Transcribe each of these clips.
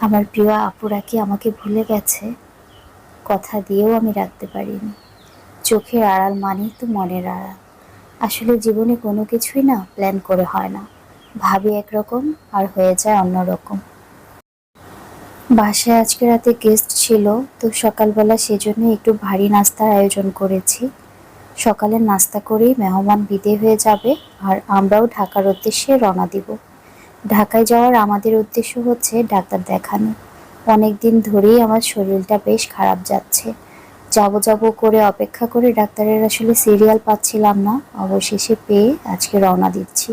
আমার প্রিয় আপুরা কি আমাকে ভুলে গেছে? কথা দিয়েও আমি রাখতে পারিনি। চোখের আড়াল মানেই তো মনের আড়াল। আসলে জীবনে কোনো কিছুই না প্ল্যান করে হয় না। ভাবি একরকম আর হয়ে যায় অন্যরকম। বাসায় আজকে রাতে গেস্ট ছিল, তো সকালবেলা সেজন্য একটু ভারী নাস্তার আয়োজন করেছি। সকালে নাস্তা করেই মেহমান বিদে হয়ে যাবে আর আমরাও ঢাকার উদ্দেশ্যে রওনা দিব। ঢাকায় যাওয়ার আমাদের উদ্দেশ্য হচ্ছে ডাক্তার দেখানো। অনেক দিন ধরেই আমার শরীরটা বেশ খারাপ যাচ্ছে। যাব যাব করে অপেক্ষা করে ডাক্তারের আসলে সিরিয়াল পাচ্ছিলাম না। অবশেষে পেয়ে আজকে রওনা দিচ্ছি।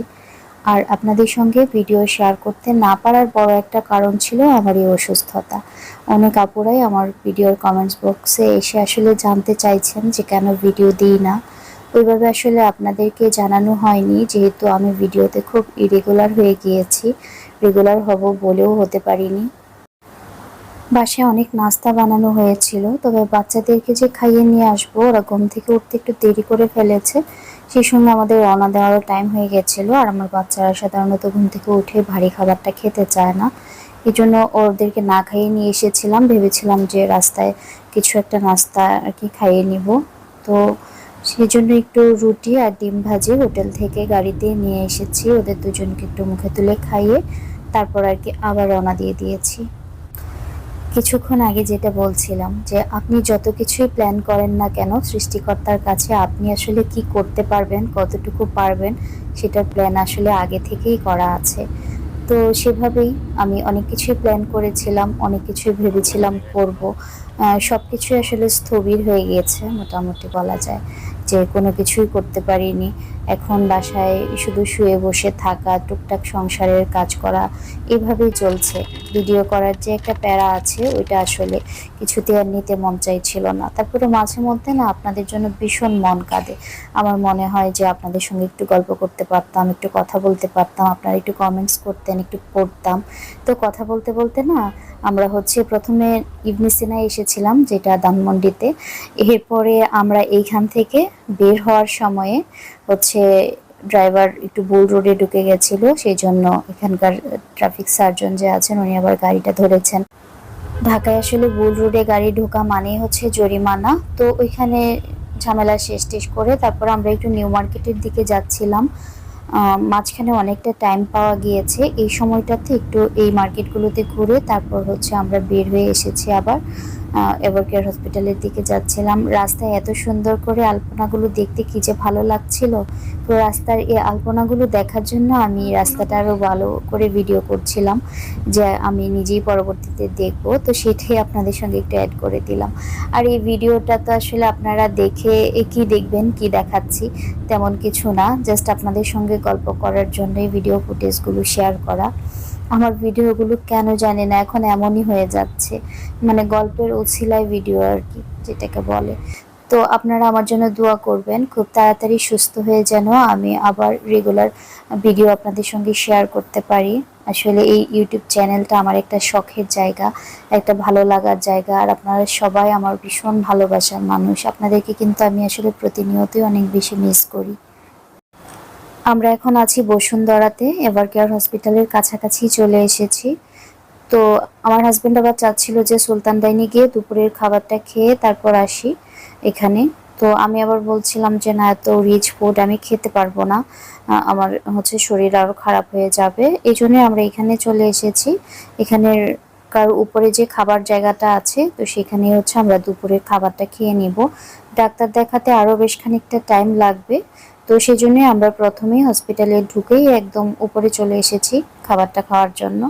আর আপনাদের সঙ্গে ভিডিও শেয়ার করতে না পারার বড় একটা কারণ ছিল আমার এই অসুস্থতা। অনেক আপুরাই আমার ভিডিওর কমেন্টস বক্সে এসে আসলে জানতে চাইছেন যে কেন ভিডিও দিই না। ওইভাবে আসলে আপনাদেরকে জানানো হয়নি, যেহেতু আমি ভিডিওতে খুব ইরেগুলার হয়ে গিয়েছি। রেগুলার হব বলেও হতে পারিনি। বাসায় অনেক নাস্তা বানানো হয়েছিল, তবে বাচ্চাদেরকে যে খাইয়ে নিয়ে আসব, ওরা ঘুম থেকে উঠতে একটু দেরি করে ফেলেছে। সেই সঙ্গে আমাদের রওনা দেওয়ারও টাইম হয়ে গেছিল, আর আমার বাচ্চারা সাধারণত ঘুম থেকে উঠে ভারী খাবারটা খেতে চায় না। এই জন্য ওদেরকে না খাইয়ে নিয়ে এসেছিলাম, ভেবেছিলাম যে রাস্তায় কিছু একটা নাস্তা আর কি খাইয়ে নিব। তো সেই জন্য একটু রুটি আর ডিম ভাজি হোটেল থেকে গাড়িতে নিয়ে এসেছি। ওদের দুজনকে একটু মুখে তুলে খাইয়ে তারপর আর কি আবার রওনা দিয়ে দিয়েছি। কিছুক্ষণ আগে যেটা বলছিলাম যে, আপনি যত কিছুই প্ল্যান করেন না কেন, সৃষ্টিকর্তার কাছে আপনি আসলে কি করতে পারবেন, কতটুকু পারবেন, সেটার প্ল্যান আসলে আগে থেকেই করা আছে। তো সেভাবেই আমি অনেক কিছুই প্ল্যান করেছিলাম, অনেক কিছুই ভেবেছিলাম করব। সব কিছুই আসলে স্থবির হয়ে গিয়েছে, মোটামুটি বলা যায়। যে কোনো কিছুই করতে পারিনি। এখন বাসায় শুধু শুয়ে বসে থাকা, টুকটাক সংসারের কাজ করা, এভাবেই চলছে। ভিডিও করার যে একটা প্যারা আছে, ওইটা আসলে কিছুতে আর নিতে মন চাইছিল না। তারপরে মাঝে মধ্যে না আপনাদের জন্য ভীষণ মন কাঁদে। আমার মনে হয় যে আপনাদের সঙ্গে একটু গল্প করতে পারতাম, একটু কথা বলতে পারতাম, আপনারা একটু কমেন্টস করতেন, একটু পড়তাম। তো কথা বলতে বলতে না আমরা হচ্ছে প্রথমে ইবনে এসেছিলাম, যেটা দানমন্ডিতে এরপরে আমরা এইখান থেকে বের হওয়ার সময়ে হচ্ছে ড্রাইভার একটু বুল রোডে ঢুকে গেছিল সেই জন্য এখানকার ট্রাফিক সার্জন যে আছেন, উনি আবার গাড়িটা ধরেছেন। ঢাকায় আসলে বুল রোডে গাড়ি ঢোকা মানেই হচ্ছে জরিমানা। তো ওইখানে ঝামেলা শেষ টেস করে তারপর আমরা একটু নিউ মার্কেটের দিকে যাচ্ছিলাম। মাঝখানে অনেকটা টাইম পাওয়া গিয়েছে। এই সময়টাতে একটু এই মার্কেটগুলোতে ঘুরে তারপর হচ্ছে আমরা বের হয়ে এসেছি আবার। এভারকেয়ার হসপিটালের দিকে যাচ্ছিলাম। রাস্তায় এত সুন্দর করে আলপনাগুলো দেখতে কি যে ভালো লাগছিল। তো রাস্তার এই আলপনাগুলো দেখার জন্য আমি রাস্তাটা আরও ভালো করে ভিডিও করছিলাম, যে আমি নিজেই পরবর্তীতে দেখব। তো সেটাই আপনাদের সঙ্গে একটু অ্যাড করে দিলাম। আর এই ভিডিওটা তো আসলে আপনারা দেখে কি দেখবেন, কি দেখাচ্ছি, তেমন কিছু না। জাস্ট আপনাদের সঙ্গে গল্প করার জন্যই ভিডিও ফুটেজগুলো শেয়ার করা। আমার ভিডিওগুলো কেন জানি না, এখন এমনই হয়ে যাচ্ছে। মানে গল্পের ওছিলায় ভিডিও আর কি, যেটাকে বলে। তো আপনারা আমার জন্য দোয়া করবেন, খুব তাড়াতাড়ি সুস্থ হয়ে যেন আমি আবার রেগুলার ভিডিও আপনাদের সঙ্গে শেয়ার করতে পারি। আসলে এই ইউটিউব চ্যানেলটা আমার একটা শখের জায়গা, একটা ভালো লাগার জায়গা, আর আপনারা সবাই আমার ভীষণ ভালোবাসার মানুষ। আপনাদেরকে কিন্তু আমি আসলে প্রতিনিয়তই অনেক বেশি মিস করি। আমরা এখন আছি বসুন্ধরাতে এভার কেয়ার হসপিটালের কাছাকাছি চলে এসেছি। তো আমার হাজব্যান্ড আবার চাচ্ছিল যে সুলতান ডাইনি গিয়ে দুপুরের খাবারটা খেয়ে তারপর আসি এখানে। তো আমি আবার বলছিলাম যে, না, এত রিচ ফুড আমি খেতে পারব না। আমার হচ্ছে শরীর আরও খারাপ হয়ে যাবে। এই জন্যই আমরা এখানে চলে এসেছি। এখানের কার উপরে যে খাবার জায়গাটা আছে, তো সেখানে হচ্ছে আমরা দুপুরের খাবারটা খেয়ে নিব। ডাক্তার দেখাতে আরও বেশ খানিকটা টাইম লাগবে। তো সেই জন্য আমরা প্রথমেই হসপিটালে ঢুকেই একদম উপরে চলে এসেছি খাবারটা খাওয়ার জন্য।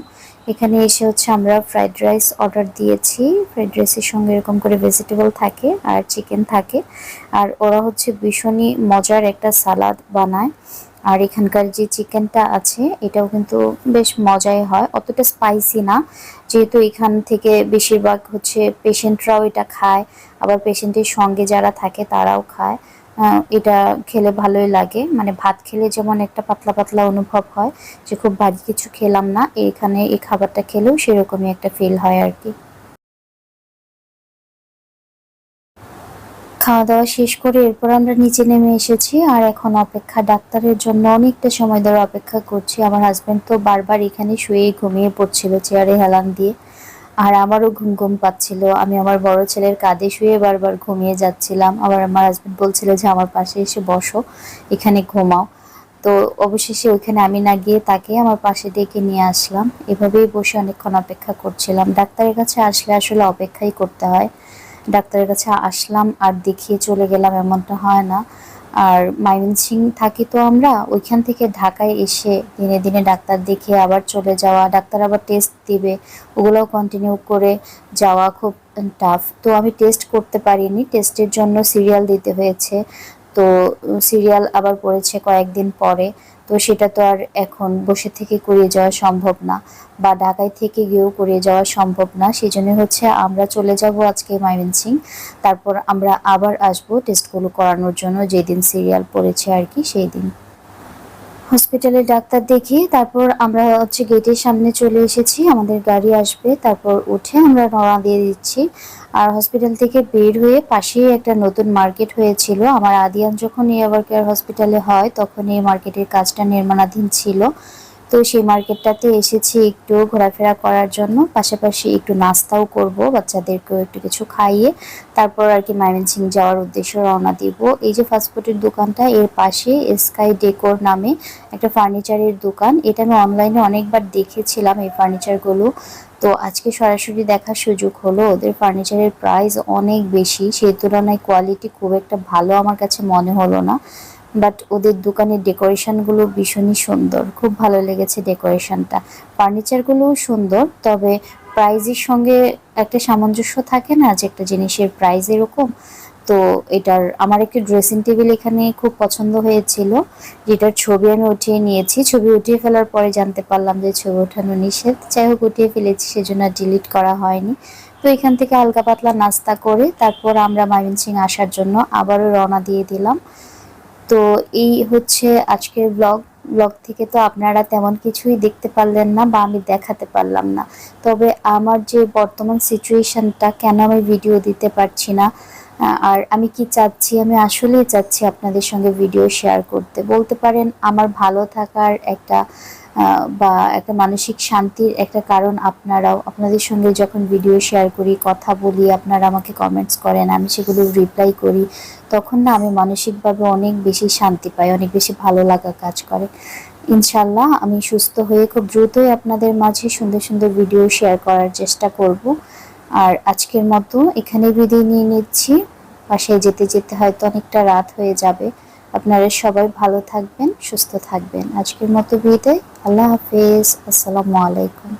এখানে এসে হচ্ছে আমরা ফ্রাইড রাইস অর্ডার দিয়েছি। ফ্রাইড রাইসের সঙ্গে এরকম করে ভেজিটেবল থাকে আর চিকেন থাকে। আর ওরা হচ্ছে ভীষণই মজার একটা সালাদ বানায়। আর এখানকার যে চিকেনটা আছে, এটাও কিন্তু বেশ মজাই হয়। অতটা স্পাইসি না। যেহেতু এখান থেকে বেশিরভাগ হচ্ছে পেশেন্টরাও এটা খায়। আবার পেশেন্টের সঙ্গে যারা থাকে তারাও খায়। এটা খেলে ভালোই লাগে। মানে ভাত খেলে যেমন একটা পাতলা পাতলা অনুভব হয় যে খুব ভারী কিছু খেলাম না, এখানে এই খাবারটা খেলেও সেরকমই একটা ফিল হয় আর কি। খাওয়া দাওয়া শেষ করে এরপর আমরা নিচে নেমে এসেছি আর এখন অপেক্ষা ডাক্তারের জন্য অনেকটা সময় ধরে অপেক্ষা করছি। আমার হাজব্যান্ড তো বারবার এখানে শুয়েই ঘুমিয়ে পড়ছিল, চেয়ারে হেলান দিয়ে। আর আমারও ঘুম ঘুম পাচ্ছিল। আমি আমার বড় ছেলের কাঁধে শুয়ে বারবার ঘুমিয়ে যাচ্ছিলাম। আবার আমার হাজবেন্ড বলছিল যে, আমার পাশে এসে বসো, এখানে ঘুমাও। তো অবশেষে ওইখানে আমি না গিয়ে তাকে আমার পাশে ডেকে নিয়ে আসলাম। এভাবেই বসে অনেকক্ষণ অপেক্ষা করছিলাম। ডাক্তারের কাছে আসলে আসলে অপেক্ষাই করতে হয়। ডাক্তারের কাছে আসলাম আর দেখিয়ে চলে গেলাম, এমনটা হয় না। আর সিং থাকি তো আমরা, ওইখান থেকে ঢাকায় এসে দিনে দিনে ডাক্তার দেখে আবার চলে যাওয়া, ডাক্তার আবার টেস্ট দিবে ওগুলোও কন্টিনিউ করে যাওয়া খুব টাফ তো আমি টেস্ট করতে পারিনি টেস্টের জন্য সিরিয়াল দিতে হয়েছে। তো সিরিয়াল আবার পড়েছে কয়েকদিন পরে। তো সেটা তো আর এখন বসে থেকে করিয়ে যাওয়া সম্ভব না, বা ঢাকায় থেকে গিয়েও করিয়ে যাওয়া সম্ভব না। সেই জন্য হচ্ছে আমরা চলে যাব আজকে ময়মনসিং। তারপর আমরা আবার আসব টেস্টগুলো করানোর জন্য। যেদিন সিরিয়াল পড়েছে আর কি সেই দিন হসপিটালে ডাক্তার দেখিয়ে তারপর আমরা হচ্ছে গেটের সামনে চলে এসেছি। আমাদের গাড়ি আসবে, তারপর উঠে আমরা রওনা দিয়ে দিচ্ছি। আর হসপিটাল থেকে বের হয়ে পাশেই একটা নতুন মার্কেট হয়েছিল। আমার আদিয়ান যখন এয়ার কেয়ার হসপিটালে হয়, তখন এই মার্কেটের কাজটা নির্মাণাধীন ছিল। তো সেই মার্কেটটাতে এসেছি একটু ঘোরাফেরা করার জন্য। পাশাপাশি একটু নাস্তাও করব, বাচ্চাদেরকেও একটু কিছু খাইয়ে তারপর আর কি ময়মনসিং যাওয়ার উদ্দেশ্যে রওনা দিব। এই যে ফাস্টফুডের দোকানটা, এর পাশে স্কাই ডেকোর নামে একটা ফার্নিচারের দোকান। এটা আমি অনলাইনে অনেকবার দেখেছিলাম এই ফার্নিচারগুলো তো আজকে সরাসরি দেখার সুযোগ হলো, ওদের ফার্নিচারের প্রাইস অনেক বেশি। সেই তুলনায় কোয়ালিটি খুব একটা ভালো আমার কাছে মনে হলো না। বাট ওদের দোকানের ডেকোরেশনগুলো ভীষণই সুন্দর। খুব ভালো লেগেছে ডেকোরেশনটা। ফার্নিচারগুলোও সুন্দর, তবে প্রাইজের সঙ্গে একটা সামঞ্জস্য থাকে না যে একটা জিনিসের প্রাইস এরকম? তো এটার, আমার একটি ড্রেসিং টেবিল এখানে খুব পছন্দ হয়েছিল, যেটার ছবি আমি উঠিয়ে নিয়েছি। ছবি উঠিয়ে ফেলার পরে জানতে পারলাম যে ছবি ওঠানো নিষেধ। যাই হোক, উঠিয়ে ফেলেছি, সেজন্য ডিলিট করা হয়নি। তো এখান থেকে হালকা পাতলা নাস্তা করে তারপর আমরা ময়মনসিং আসার জন্য আবারও রওনা দিয়ে দিলাম। তো এই হচ্ছে আজকের ব্লগ ব্লগ থেকে তো আপনারা তেমন কিছুই দেখতে পারলেন না বা আমি দেখাতে পারলাম না। তবে আমার যে বর্তমান সিচুয়েশনটা কেন আমি ভিডিও দিতে পারছি না? আর আমি কি চাচ্ছি? আমি আসলেই চাচ্ছি আপনাদের সঙ্গে ভিডিও শেয়ার করতে। বলতে পারেন, আমার ভালো থাকার একটা বা একটা মানসিক শান্তির একটা কারণ আপনারাও, আপনাদের সঙ্গে যখন ভিডিও শেয়ার করি, কথা বলি, আপনারা আমাকে কমেন্টস করেন, আমি সেগুলো রিপ্লাই করি, তখন না আমি মানসিকভাবে অনেক বেশি শান্তি পাই, অনেক বেশি ভালো লাগা কাজ করে। ইনশাল্লাহ আমি সুস্থ হয়ে খুব দ্রুতই আপনাদের মাঝে সুন্দর সুন্দর ভিডিও শেয়ার করার চেষ্টা করব। আর আজকের মতো এখানে বিদায় নিয়ে নিচ্ছি। বাসায় যেতে যেতে হয়তো অনেকটা রাত হয়ে যাবে। আপনারা সবাই ভালো থাকবেন সুস্থ থাকবেন। আজকের মতো বিদায়। আল্লাহ হাফিজ। আসসালামু আলাইকুম।